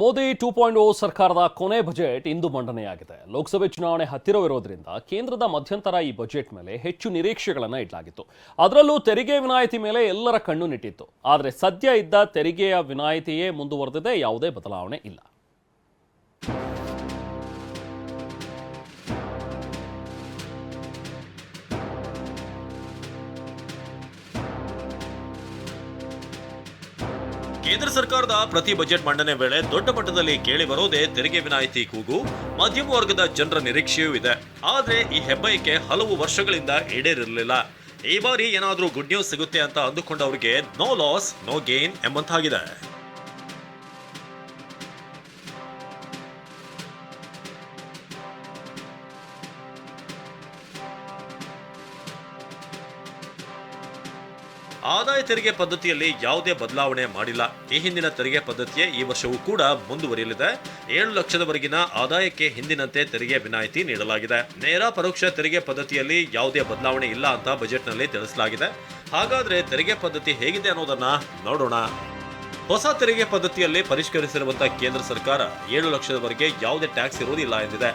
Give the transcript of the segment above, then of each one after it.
Modi two point ಓ ಸರ್ಕಾರದ ಕೊನೆ budget ಇಂದು ಮಂಡನೆಯಾಗಿದೆ. ಲೋಕಸಭೆ ಚುನಾವಣೆ ಹತ್ತಿರವಿರೋದ್ರಿಂದ ಕೇಂದ್ರದ ಮಧ್ಯಂತರ ಈ ಬಜೆಟ್ ಮೇಲೆ ಹೆಚ್ಚು ನಿರೀಕ್ಷೆಗಳನ್ನು ಇಡಲಾಗಿತ್ತು. ಅದರಲ್ಲೂ ತೆರಿಗೆ ವಿನಾಯಿತಿ ಮೇಲೆ ಎಲ್ಲರ ಕಣ್ಣು ನಿಟ್ಟಿತ್ತು. ಆದರೆ ಸದ್ಯ ಇದ್ದ ತೆರಿಗೆಯ ವಿನಾಯಿತಿಯೇ ಮುಂದುವರೆದಿದೆ, ಯಾವುದೇ ಬದಲಾವಣೆ ಇಲ್ಲ. ಕೇಂದ್ರ ಸರ್ಕಾರದ ಪ್ರತಿ ಬಜೆಟ್ ಮಂಡನೆ ವೇಳೆ ದೊಡ್ಡ ಮಟ್ಟದಲ್ಲಿ ಕೇಳಿ ಬರೋದೇ ತೆರಿಗೆ ವಿನಾಯಿತಿ ಕೂಗು, ಮಧ್ಯಮ ವರ್ಗದ ಜನರ ನಿರೀಕ್ಷೆಯೂ ಇದೆ. ಆದರೆ ಈ ಹೆಬ್ಬಯಕೆ ಹಲವು ವರ್ಷಗಳಿಂದ ಈಡೇರಿರಲಿಲ್ಲ. ಈ ಬಾರಿ ಏನಾದರೂ ಗುಡ್ ನ್ಯೂಸ್ ಸಿಗುತ್ತೆ ಅಂತ ಅಂದುಕೊಂಡವರಿಗೆ ನೋ ಲಾಸ್ ನೋ ಗೇನ್ ಎಂಬಂತಾಗಿದೆ. ಆದಾಯ ತೆರಿಗೆ ಪದ್ಧತಿಯಲ್ಲಿ ಯಾವುದೇ ಬದಲಾವಣೆ ಮಾಡಿಲ್ಲ. ಈ ಹಿಂದಿನ ತೆರಿಗೆ ಪದ್ಧತಿಯೇ ಈ ವರ್ಷವೂ ಕೂಡ ಮುಂದುವರಿಯಲಿದೆ. ಏಳು ಲಕ್ಷದವರೆಗಿನ ಆದಾಯಕ್ಕೆ ಹಿಂದಿನಂತೆ ತೆರಿಗೆ ವಿನಾಯಿತಿ ನೀಡಲಾಗಿದೆ. ನೇರ ಪರೋಕ್ಷ ತೆರಿಗೆ ಪದ್ಧತಿಯಲ್ಲಿ ಯಾವುದೇ ಬದಲಾವಣೆ ಇಲ್ಲ ಅಂತ ಬಜೆಟ್ನಲ್ಲಿ ತಿಳಿಸಲಾಗಿದೆ. ಹಾಗಾದ್ರೆ ತೆರಿಗೆ ಪದ್ಧತಿ ಹೇಗಿದೆ ಅನ್ನೋದನ್ನ ನೋಡೋಣ. ಹೊಸ ತೆರಿಗೆ ಪದ್ಧತಿಯಲ್ಲಿ ಪರಿಷ್ಕರಿಸಿರುವಂತಹ ಕೇಂದ್ರ ಸರ್ಕಾರ ಏಳು ಲಕ್ಷದವರೆಗೆ ಯಾವುದೇ ಟ್ಯಾಕ್ಸ್ ಇರುವುದಿಲ್ಲ ಎಂದಿದೆ.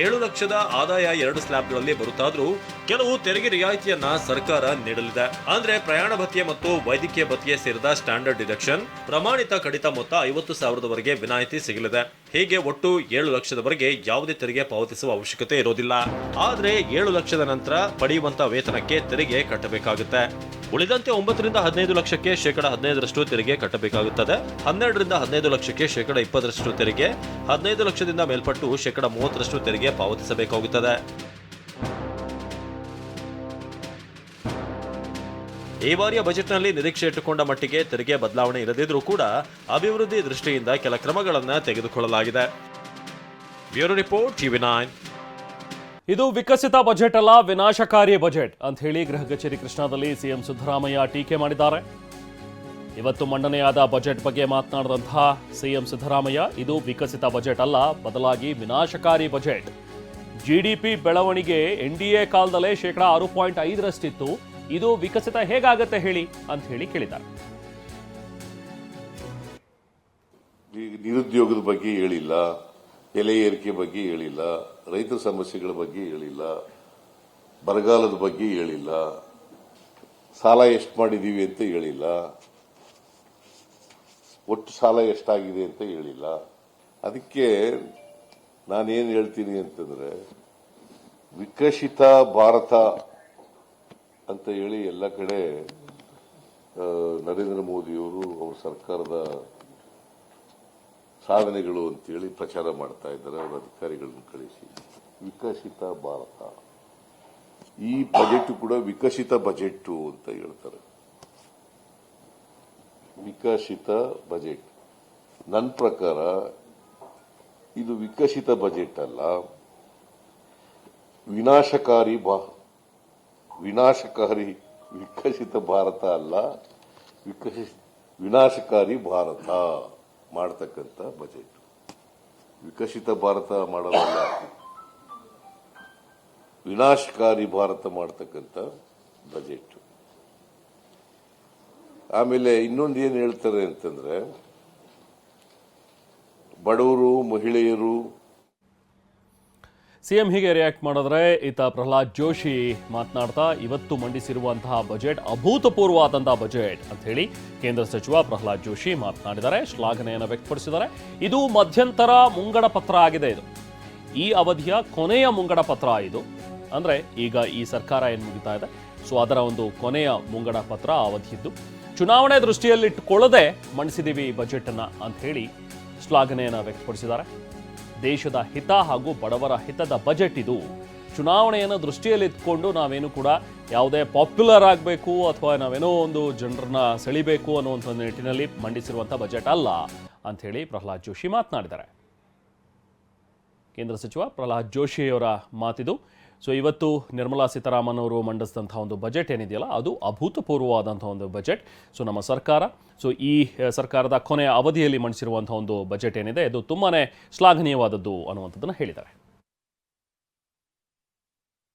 ಏಳು ಲಕ್ಷದ ಆದಾಯ ಎರಡು ಸ್ಲ್ಯಾಬ್ಗಳಲ್ಲಿ ಬರುತ್ತಾದ್ರೂ ಕೆಲವು ತೆರಿಗೆ ರಿಯಾಯಿತಿಯನ್ನ ಸರ್ಕಾರ ನೀಡಲಿದೆ. ಅಂದ್ರೆ ಪ್ರಯಾಣ ಭತ್ಯೆ ಮತ್ತು ವೈದ್ಯಕೀಯ ಭತ್ಯೆ ಸೇರಿದ ಸ್ಟ್ಯಾಂಡರ್ಡ್ ಡಿಡಕ್ಷನ್, ಪ್ರಮಾಣಿತ ಕಡಿತ ಮೊತ್ತ ಐವತ್ತು ಸಾವಿರದವರೆಗೆ ವಿನಾಯಿತಿ ಸಿಗಲಿದೆ. ಹೀಗೆ ಒಟ್ಟು ಏಳು ಲಕ್ಷದವರೆಗೆ ಯಾವುದೇ ತೆರಿಗೆ ಪಾವತಿಸುವ ಅವಶ್ಯಕತೆ ಇರೋದಿಲ್ಲ. ಆದ್ರೆ ಏಳು ಲಕ್ಷದ ನಂತರ ಪಡೆಯುವಂತ ವೇತನಕ್ಕೆ ತೆರಿಗೆ ಕಟ್ಟಬೇಕಾಗುತ್ತೆ. ಉಳಿದಂತೆ ಒಂಬತ್ತರಿಂದ ಹದಿನೈದು ಲಕ್ಷಕ್ಕೆ ಶೇಕಡ ಹದಿನೈದರಷ್ಟು ತೆರಿಗೆ ಕಟ್ಟಬೇಕಾಗುತ್ತದೆ. ಹನ್ನೆರಡರಿಂದ ಹದಿನೈದು ಲಕ್ಷಕ್ಕೆ ಶೇಕಡ ಇಪ್ಪತ್ತರಷ್ಟು ತೆರಿಗೆ. ಹದಿನೈದು ಲಕ್ಷದಿಂದ ಮೇಲ್ಪಟ್ಟು ಶೇಕಡ ಮೂವತ್ತರಷ್ಟು ತೆರಿಗೆ ಪಾವತಿಸಬೇಕಾಗುತ್ತದೆ. ಈ ಬಾರಿಯ ಬಜೆಟ್ನಲ್ಲಿ ನಿರೀಕ್ಷೆ ಇಟ್ಟುಕೊಂಡ ಮಟ್ಟಿಗೆ ತೆರಿಗೆ ಬದಲಾವಣೆ ಇರದಿದ್ರೂ ಕೂಡ ಅಭಿವೃದ್ಧಿ ದೃಷ್ಟಿಯಿಂದ ಕೆಲ ಕ್ರಮಗಳನ್ನು ತೆಗೆದುಕೊಳ್ಳಲಾಗಿದೆ. Bureau report TV nine. ಇದು ವಿಕಸಿತ ಬಜೆಟ್ ಅಲ್ಲ, ವಿನಾಶಕಾರಿ ಬಜೆಟ್ ಅಂತ ಹೇಳಿ ಗೃಹ ಕಚೇರಿ ಕೃಷ್ಣಾದಲ್ಲಿ ಸಿಎಂ ಸಿದ್ದರಾಮಯ್ಯ ಟೀಕೆ ಮಾಡಿದ್ದಾರೆ. ಇವತ್ತು ಮಂಡನೆಯಾದ ಬಜೆಟ್ ಬಗ್ಗೆ ಮಾತನಾಡಿದಂತಹ ಸಿಎಂ ಸಿದ್ದರಾಮಯ್ಯ, ಇದು ವಿಕಸಿತ ಬಜೆಟ್ ಅಲ್ಲ, ಬದಲಾಗಿ ವಿನಾಶಕಾರಿ ಬಜೆಟ್. ಜಿಡಿಪಿ ಬೆಳವಣಿಗೆ ಎನ್ ಡಿ ಎ ಕಾಲದಲ್ಲೇ ಶೇಕಡಾ ಆರು ಪಾಯಿಂಟ್ ಐದರಷ್ಟಿತ್ತು. ಇದು ವಿಕಸಿತ ಹೇಗಾಗತ್ತೆ ಹೇಳಿ ಅಂತ ಹೇಳಿ ಕೇಳಿದ್ದಾರೆ. ನಿರುದ್ಯೋಗದ ಬಗ್ಗೆ ಹೇಳಿಲ್ಲ ಬೆಲೆ ಏರಿಕೆ ಬಗ್ಗೆ ಹೇಳಿಲ್ಲ ರೈತರ ಸಮಸ್ಯೆಗಳ ಬಗ್ಗೆ ಹೇಳಿಲ್ಲ, ಬರಗಾಲದ ಬಗ್ಗೆ ಹೇಳಿಲ್ಲ, ಸಾಲ ಎಷ್ಟು ಮಾಡಿದ್ದೀವಿ ಅಂತ ಹೇಳಿಲ್ಲ, ಒಟ್ಟು ಸಾಲ ಎಷ್ಟಾಗಿದೆ ಅಂತ ಹೇಳಿಲ್ಲ. ಅದಕ್ಕೆ ನಾನೇನು ಹೇಳ್ತೀನಿ ಅಂತಂದ್ರೆ, ವಿಕಸಿತ ಭಾರತ ಅಂತ ಹೇಳಿ ಎಲ್ಲ ಕಡೆ ನರೇಂದ್ರ ಮೋದಿಯವರು ಅವ್ರ ಸರ್ಕಾರದ ಸಾಧನೆಗಳು ಅಂತೇಳಿ ಪ್ರಚಾರ ಮಾಡ್ತಾ ಇದ್ದಾರೆ, ಅವರ ಅಧಿಕಾರಿಗಳನ್ನು ಕಳಿಸಿ. ವಿಕಸಿತ ಭಾರತ. ಈ ಬಜೆಟ್ ಕೂಡ ವಿಕಸಿತ ಬಜೆಟ್ ಅಂತ ಹೇಳ್ತಾರೆ. ವಿಕಸಿತ ಬಜೆಟ್ ನನ್ನ ಪ್ರಕಾರ ಇದು ವಿಕಸಿತ ಬಜೆಟ್ ಅಲ್ಲ. ವಿನಾಶಕಾರಿ ಬಾ, ವಿನಾಶಕಾರಿ, ವಿಕಸಿತ ಭಾರತ ಅಲ್ಲ, ವಿಕಸಿ, ವಿನಾಶಕಾರಿ ಭಾರತ. ಮಾಡತಕ್ಕಂಥ ಬಜೆಟ್. ವಿಕಸಿತ ಭಾರತ ಮಾಡೋದಲ್ಲ ವಿನಾಶಕಾರಿ ಭಾರತ ಮಾಡತಕ್ಕಂಥ ಬಜೆಟ್. ಆಮೇಲೆ ಇನ್ನೊಂದು ಏನು ಹೇಳ್ತಾರೆ ಅಂತಂದ್ರೆ, ಬಡವರು, ಮಹಿಳೆಯರು ಸಿಎಂ ಹೀಗೆ ರಿಯಾಕ್ಟ್ ಮಾಡಿದ್ರೆ ಈತ ಪ್ರಹ್ಲಾದ್ ಜೋಶಿ ಮಾತನಾಡ್ತಾ ಇವತ್ತು ಮಂಡಿಸಿರುವಂತಹ ಬಜೆಟ್ ಅಭೂತಪೂರ್ವವಾದಂತಹ ಬಜೆಟ್ ಅಂತ ಹೇಳಿ ಕೇಂದ್ರ ಸಚಿವ ಪ್ರಹ್ಲಾದ್ ಜೋಶಿ ಮಾತನಾಡಿದ್ದಾರೆ, ಶ್ಲಾಘನೆಯನ್ನು ವ್ಯಕ್ತಪಡಿಸಿದ್ದಾರೆ. ಇದು ಮಧ್ಯಂತರ ಮುಂಗಡ ಪತ್ರ ಆಗಿದೆ ಇದು. ಈ ಅವಧಿಯ ಕೊನೆಯ ಮುಂಗಡ ಪತ್ರ ಇದು. ಅಂದ್ರೆ ಈಗ ಈ ಸರ್ಕಾರ ಏನು ಮುಗಿತಾ ಇದೆ? ಸೊ ಅದರ ಒಂದು ಕೊನೆಯ ಮುಂಗಡ ಪತ್ರ ಅವಧಿಯಿದ್ದು. ಚುನಾವಣೆ ದೃಷ್ಟಿಯಲ್ಲಿಟ್ಟುಕೊಳ್ಳದೆ ಮಂಡಿಸಿದೀವಿ ಈ ಬಜೆಟ್ ಅನ್ನ ಅಂತ ಹೇಳಿ ಶ್ಲಾಘನೆಯನ್ನು ವ್ಯಕ್ತಪಡಿಸಿದ್ದಾರೆ. ದೇಶದ ಹಿತ ಹಾಗೂ ಬಡವರ ಹಿತದ ಬಜೆಟ್ ಇದು. ಚುನಾವಣೆಯನ್ನು ದೃಷ್ಟಿಯಲ್ಲಿ ಇಟ್ಕೊಂಡು ನಾವೇನು ಕೂಡ ಯಾವುದೇ ಪಾಪ್ಯುಲರ್ ಆಗಬೇಕು ಅಥವಾ ನಾವೇನೋ ಒಂದು ಜನರನ್ನ ಸೆಳಿಬೇಕು ಅನ್ನುವಂಥ ನಿಟ್ಟಿನಲ್ಲಿ ಮಂಡಿಸಿರುವಂಥ ಬಜೆಟ್ ಅಲ್ಲ ಅಂಥೇಳಿ ಪ್ರಹ್ಲಾದ್ ಜೋಶಿ ಮಾತನಾಡಿದ್ದಾರೆ. ಕೇಂದ್ರ ಸಚಿವ ಪ್ರಹ್ಲಾದ್ ಜೋಶಿಯವರ ಮಾತಿದು. ಸೊ ಇವತ್ತು ನಿರ್ಮಲಾ ಸೀತಾರಾಮನ್ ಅವರು ಮಂಡಿಸಿದಂಥ ಒಂದು ಬಜೆಟ್ ಏನಿದೆಯಲ್ಲ, ಅದು ಅಭೂತಪೂರ್ವವಾದಂಥ ಒಂದು ಬಜೆಟ್ ಸೊ ನಮ್ಮ ಸರ್ಕಾರ ಸೊ ಈ ಸರ್ಕಾರದ ಕೊನೆಯ ಅವಧಿಯಲ್ಲಿ ಮಂಡಿಸಿರುವಂಥ ಒಂದು ಬಜೆಟ್ ಏನಿದೆ ಅದು ತುಂಬಾ ಶ್ಲಾಘನೀಯವಾದದ್ದು ಅನ್ನುವಂಥದ್ದನ್ನು ಹೇಳಿದ್ದಾರೆ.